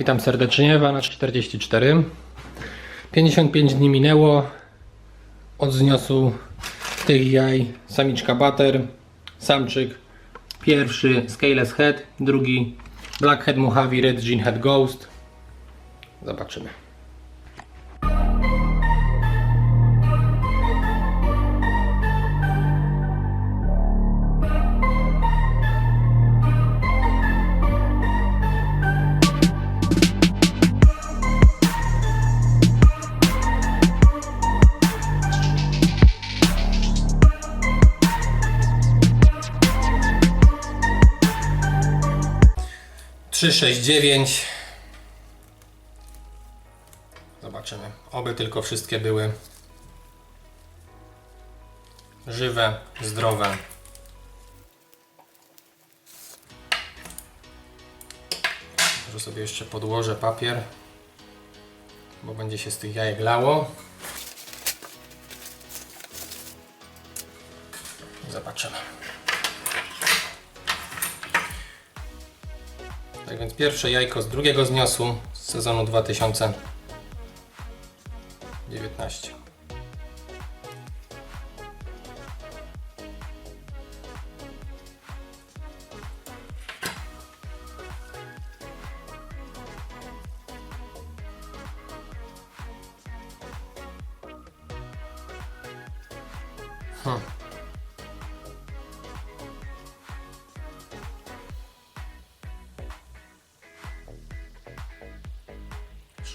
Witam serdecznie, Wana 44. 55 dni minęło od zniosu tych jaj. Samiczka Butter, samczyk pierwszy Scaleless Head, drugi Blackhead Mojave Red Jean Head Ghost. Zobaczymy. Trzy, sześć, dziewięć. Zobaczymy. Oby tylko wszystkie były żywe, zdrowe. Może sobie jeszcze podłożę papier, bo będzie się z tych jajek lało. Zobaczymy. Tak więc pierwsze jajko z drugiego zniosu z sezonu 2019. Hmm.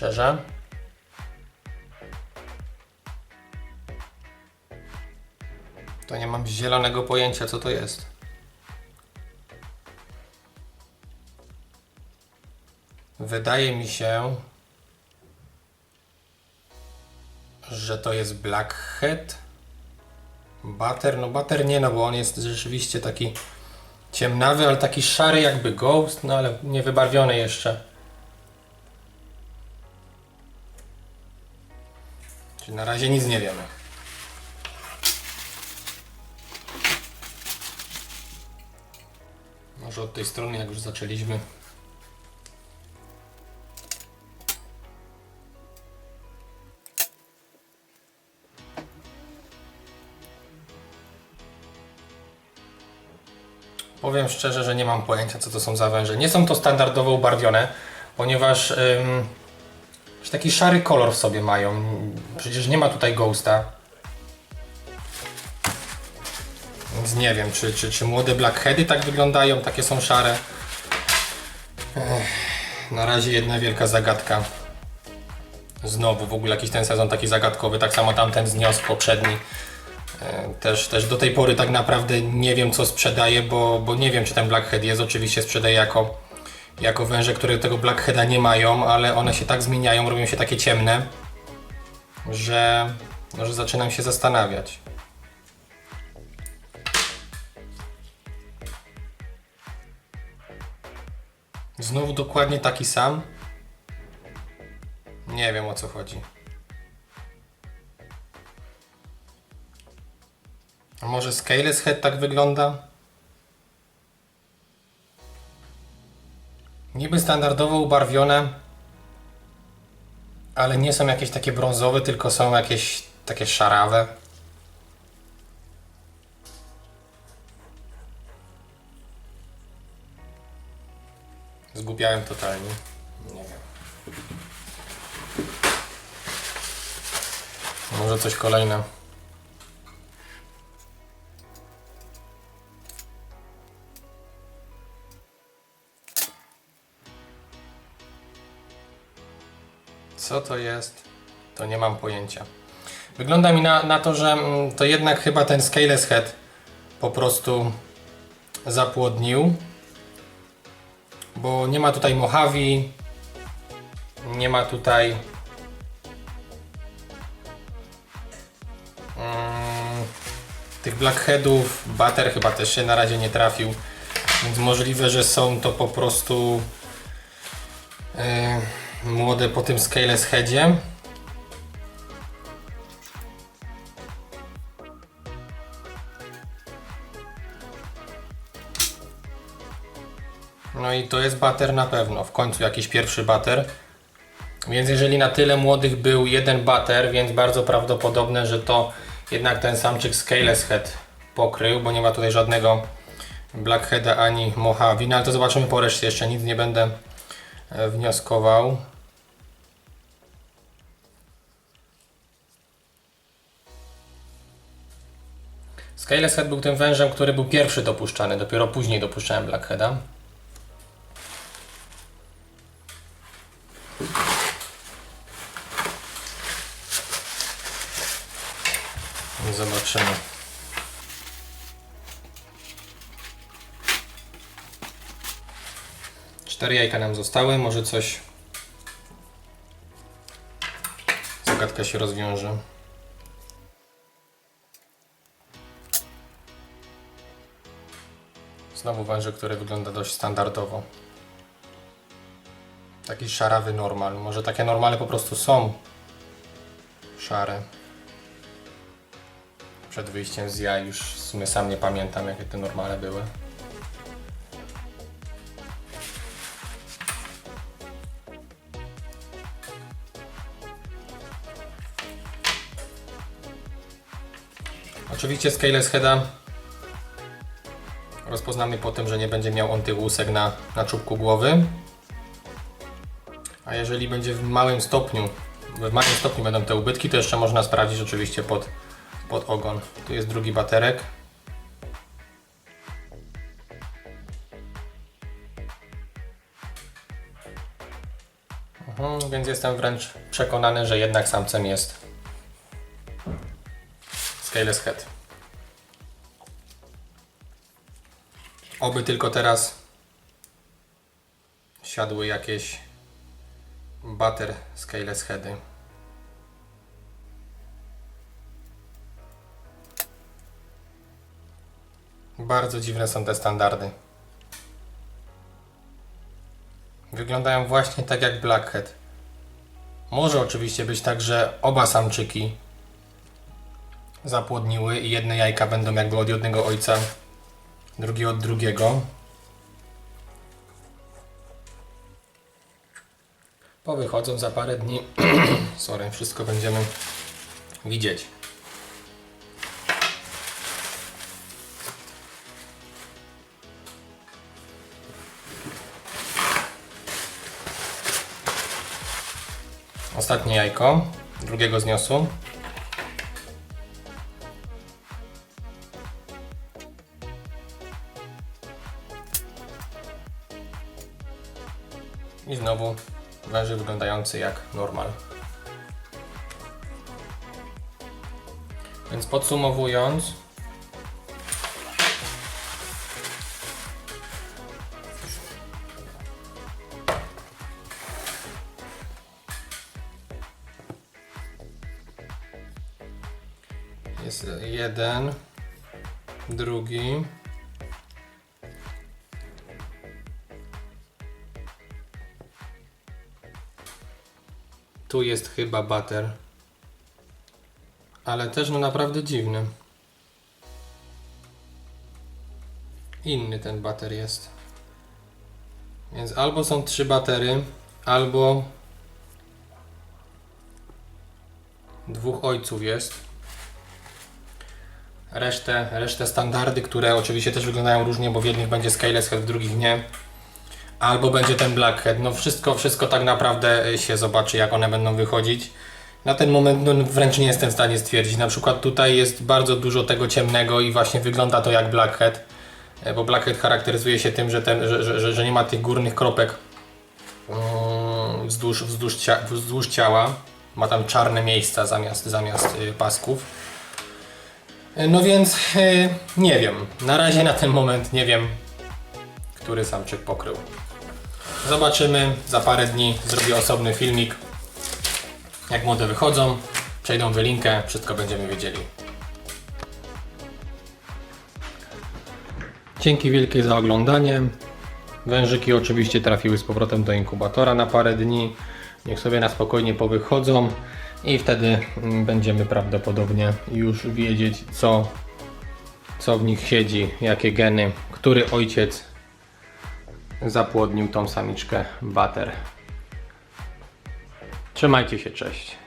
Szczerze. To nie mam zielonego pojęcia, co to jest. Wydaje mi się, że to jest Blackhead. Butter, no butter nie, no bo on jest rzeczywiście taki ciemnawy, ale taki szary jakby ghost, no ale nie wybarwiony jeszcze. Czyli na razie nic nie wiemy. Może od tej strony, jak już zaczęliśmy. Powiem szczerze, że nie mam pojęcia, co to są za węże. Nie są to standardowo ubarwione, ponieważ Taki szary kolor w sobie mają. Przecież nie ma tutaj ghosta. Więc nie wiem, czy, czy, czy młode blackheady tak wyglądają, takie są szare. Ech, na razie jedna wielka zagadka. Znowu w ogóle jakiś ten sezon taki zagadkowy, tak samo tamten zniosł poprzedni. E, Też, też do tej pory tak naprawdę nie wiem co sprzedaje, bo, bo nie wiem czy ten blackhead jest. Oczywiście sprzedaje jako jako węże, które tego blackheada nie mają, ale one się tak zmieniają, robią się takie ciemne, że, że zaczynam się zastanawiać. Znowu dokładnie taki sam. Nie wiem o co chodzi. A może Scaleless Head tak wygląda? Niby standardowo ubarwione, ale nie są jakieś takie brązowe, tylko są jakieś takie szarawe. Zgubiałem totalnie. Nie wiem. Może coś kolejne. Co to jest? To nie mam pojęcia. Wygląda mi na, na to, że mm, to jednak chyba ten Scaleless Head po prostu zapłodnił. Bo nie ma tutaj Mojave, nie ma tutaj mm, tych Blackheadów, Butter chyba też się na razie nie trafił. Więc możliwe, że są to po prostu yy, młode po tym Scaleless Headzie. No i to jest bater na pewno, w końcu jakiś pierwszy bater. Więc jeżeli na tyle młodych był jeden bater, więc bardzo prawdopodobne, że to jednak ten samczyk Scaleless Head pokrył, bo nie ma tutaj żadnego Blackheada ani Mojave, no ale to zobaczymy po reszcie, jeszcze nic nie będę wnioskował. Scaleless Head był tym wężem, który był pierwszy dopuszczany, dopiero później dopuszczałem Blackheada. Zobaczymy. Cztery jajka nam zostały, może coś zagadka się rozwiąże. Znowu węże, który wygląda dość standardowo. Taki szarawy normal. Może takie normale po prostu są szare. Przed wyjściem z jaj już w sumie sam nie pamiętam jakie te normale były. Oczywiście Scaleless Heada rozpoznamy po tym, że nie będzie miał on tych łusek na, na czubku głowy. A jeżeli będzie w małym stopniu, w małym stopniu będą te ubytki, to jeszcze można sprawdzić oczywiście pod, pod ogon. Tu jest drugi baterek. Mhm, więc jestem wręcz przekonany, że jednak samcem jest Scaleless Head. Oby tylko teraz siadły jakieś bater Scaleless Heady. Bardzo dziwne są te standardy. Wyglądają właśnie tak jak Blackhead. Może oczywiście być tak, że oba samczyki zapłodniły i jedne jajka będą jakby od jednego ojca, drugie od drugiego. Powychodzą za parę dni. Sorry, wszystko będziemy widzieć. Ostatnie jajko, drugiego zniosu. I znowu wężyk wyglądający jak normal. Więc podsumowując, jest jeden, drugi, Tu jest chyba bater. Ale też no naprawdę dziwny. Inny ten bater jest. Więc albo są trzy batery, albo dwóch ojców jest. Resztę, resztę standardy, które oczywiście też wyglądają różnie, bo w jednych będzie Scaleless w drugich nie. Albo będzie ten Blackhead. No wszystko, wszystko tak naprawdę się zobaczy, jak one będą wychodzić. Na ten moment no, wręcz nie jestem w stanie stwierdzić. Na przykład tutaj jest bardzo dużo tego ciemnego i właśnie wygląda to jak Blackhead. E, Bo Blackhead charakteryzuje się tym, że, ten, że, że, że, nie ma tych górnych kropek mm, wzdłuż, wzdłuż, wzdłuż ciała. Ma tam czarne miejsca zamiast, zamiast y, pasków. E, No więc y, nie wiem. Na razie na ten moment nie wiem, który samczyk pokrył. Zobaczymy za parę dni. Zrobię osobny filmik. Jak młode wychodzą, przejdą wylinkę, wszystko będziemy wiedzieli. Dzięki wielkie za oglądanie. Wężyki oczywiście trafiły z powrotem do inkubatora na parę dni. Niech sobie na spokojnie powychodzą i wtedy mm, będziemy prawdopodobnie już wiedzieć co, co w nich siedzi, jakie geny, który ojciec zapłodnił tą samiczkę bater. Trzymajcie się, cześć.